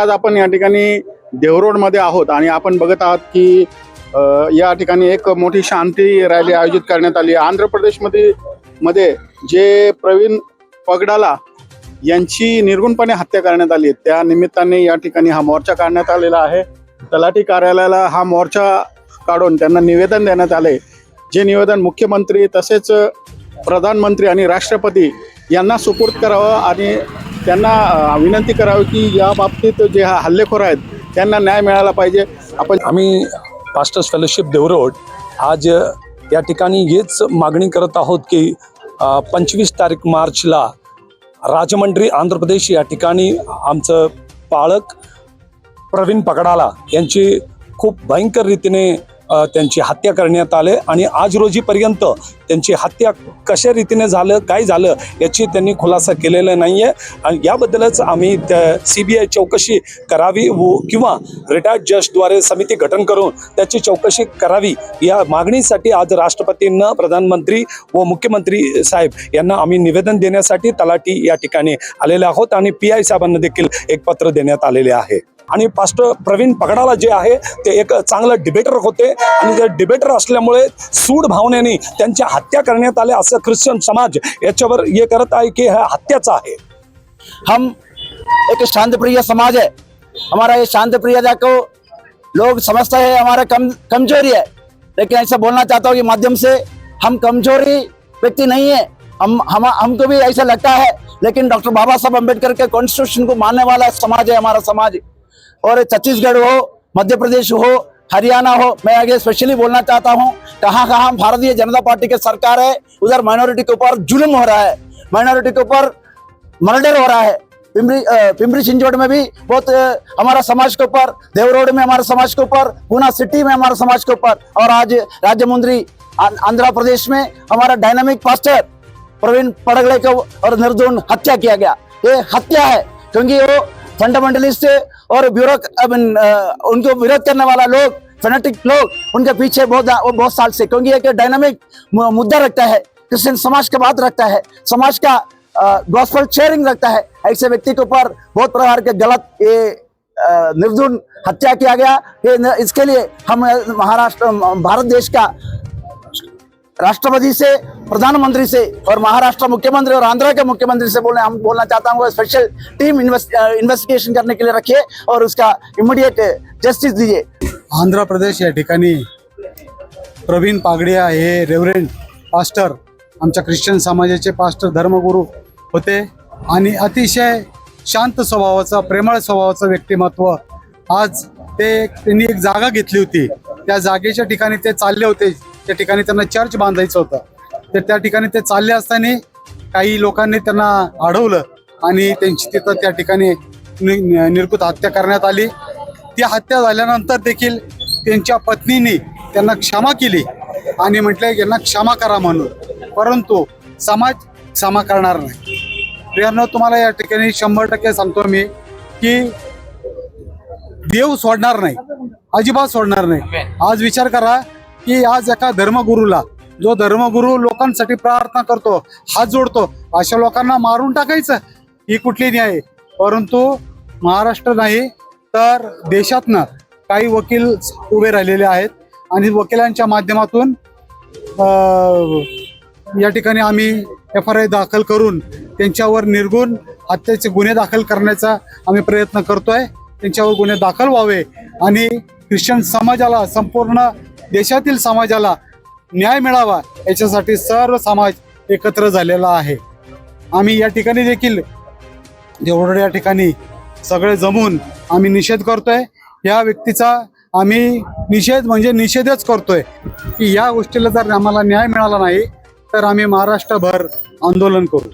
आज आपण या ठिकाणी देवरोडमध्ये आहोत आणि आपण बघत आहात की या ठिकाणी एक मोठी शांती रॅली आयोजित करण्यात आली. आहे आंध्र प्रदेशमध्ये मध्ये जे प्रवीण पगडाला यांची निर्गुणपणे हत्या करण्यात आली. त्या निमित्ताने या ठिकाणी हा मोर्चा काढण्यात आलेला आहे. तलाठी कार्यालयाला हा मोर्चा काढून त्यांना निवेदन देण्यात आले. जे निवेदन मुख्यमंत्री तसेच प्रधानमंत्री आणि राष्ट्रपती यांना सुपूर्द करावं आणि त्यांना विनंती करावी की या बाबतीत जे हा हल्लेखोर आहेत त्यांना न्याय मिळाला पाहिजे. आपण आम्ही पास्टर्स फेलोशिप देवरोड आज या ठिकाणी हेच मागणी करत आहोत की पंचवीस तारीख मार्चला राजमंड्री आंध्र प्रदेश या ठिकाणी आमचं पाळक प्रवीण पकडाला यांची खूप भयंकर रीतीने त्यांची हत्या करण्यात आले आणि आज रोजीपर्यंत त्यांची हत्या कशा रीतीने झालं काय झालं याची त्यांनी खुलासा केलेला नाही आहे आणि याबद्दलच आम्ही त्या सी बी आय चौकशी करावी व किंवा रिटायर्ड जजद्वारे समिती गठन करून त्याची चौकशी करावी या मागणीसाठी आज राष्ट्रपतींना प्रधानमंत्री व मुख्यमंत्री साहेब यांना आम्ही निवेदन देण्यासाठी तलाठी या ठिकाणी आलेले आहोत आणि पी आय साहेबांना देखील एक पत्र देण्यात आलेले आहे. आणि पास्टर प्रवीण पगडाला जे आहे ते एक चांगलं डिबेटर होते. आणि ते डिबेटर असल्यामुळे सूड भावनेने त्यांच्या हत्या करण्यात आल्या असं ख्रिश्चन समाज याच्यावर हे करत आहे की हा हत्याचा आहे. हम एक शांतप्रिय समाज है। हमारा ये शांतप्रियता को लोग समझते हैं हमारा कम कमजोरी है। लेकिन ऐसा बोलना चाहता हूँ कि माध्यम से हम कमजोरी व्यक्ति नहीं है। हम हम हमको भी ऐसा लगता है। लेकिन डॉक्टर बाबा साहब अम्बेडकर के कॉन्स्टिट्यूशन को मानने वाला समाज है हमारा समाज। और छत्तीसगढ़ हो मध्य प्रदेश हो हरियाणा हो मैं आगे स्पेशली बोलना चाहता हूँ कहाँ कहाँ भारतीय जनता पार्टी की सरकार है उधर माइनॉरिटी के ऊपर जुल्म हो रहा है। माइनॉरिटी के ऊपर मर्डर हो रहा है। अ, पिंपरी चिंचवड़ में भी बहुत हमारा समाज के ऊपर देव रोड में हमारे समाज के ऊपर पूना सिटी में हमारे समाज के ऊपर और आज राज्य मंत्री आंध्र प्रदेश में हमारा डायनामिक पास्टर प्रवीण पड़गले को और निर्दोन हत्या किया गया। ये हत्या है क्योंकि वो फंडामेंटलिस्ट और ब्यूरो उनको विरोध करने वाला लोग फेनेटिक लोग, उनके पीछे बहुत वो बहुत साल से, क्योंकि एक डायनामिक मुद्दा रखता है। क्रिश्चियन समाज का बात रखता है। समाज का गॉस्पल शेयरिंग रखता है। ऐसे व्यक्ति के ऊपर बहुत प्रकार के गलत, ये निर्दुन हत्या किया गया। इसके लिए हम, महाराष्ट्र, भारत देश का राष्ट्रपति से प्रधानमंत्री से और महाराष्ट्र मुख्यमंत्री और आंध्र के मुख्यमंत्री से बोलने हम बोलना चाहता हूँ स्पेशल टीम इन्वेस्टिगेशन करने के लिए रखिए और उसका इमिडिएट जस्टिस दीजिए। आंध्र प्रदेश या ठिकाणी प्रवीण पागडिया हे रेव्हरेंड पास्टर आमच्या ख्रिश्चन समाजाचे पास्टर धर्मगुरू होते आणि अतिशय शांत स्वभावाचा प्रेमळ स्वभावाचं व्यक्तिमत्व. आज ते त्यांनी एक जागा घेतली होती. त्या जागेच्या ठिकाणी ते चालले होते. त्या ठिकाणी त्यांना चर्च बांधायचं होतं. तर त्या ठिकाणी ते चालले असताना काही लोकांनी त्यांना अडवलं आणि त्यांची तिथं त्या ठिकाणी निर्कुत हत्या करण्यात आली. ती हत्या झाल्यानंतर देखील त्यांच्या पत्नीने त्यांना क्षमा केली आणि म्हटलं यांना क्षमा करा म्हणून. परंतु समाज क्षमा करणार नाही. प्रियांनो तुम्हाला या ठिकाणी शंभर टक्के सांगतो मी की देव सोडणार नाही अजिबात सोडणार नाही. आज विचार करा की आज एका धर्मगुरूला जो धर्मगुरू लोकांसाठी प्रार्थना करतो हात जोडतो अशा लोकांना मारून टाकायचं ही कुठली न्याय आहे? परंतु महाराष्ट्र नाही तर देशातनं काही वकील उभे राहिलेले आहेत आणि वकिलांच्या माध्यमातून या ठिकाणी आम्ही एफ आर आय दाखल करून त्यांच्यावर निर्गुण हत्येचे गुन्हे दाखल करण्याचा आम्ही प्रयत्न करतोय त्यांच्यावर गुन्हे दाखल व्हावे आणि ख्रिश्चन समाजाला संपूर्ण देशातील समाजाला न्याय मिळावा याच्यासाठी सर्व समाज एकत्र झालेला आहे. आम्ही या ठिकाणी देखील देवडोड या ठिकाणी सगळे जमून आम्ही निषेध करतोय. या व्यक्तीचा आम्ही निषेध म्हणजे निषेधच करतोय. की या गोष्टीला जर आम्हाला न्याय मिळाला नाही तर आम्ही महाराष्ट्रभर आंदोलन करू.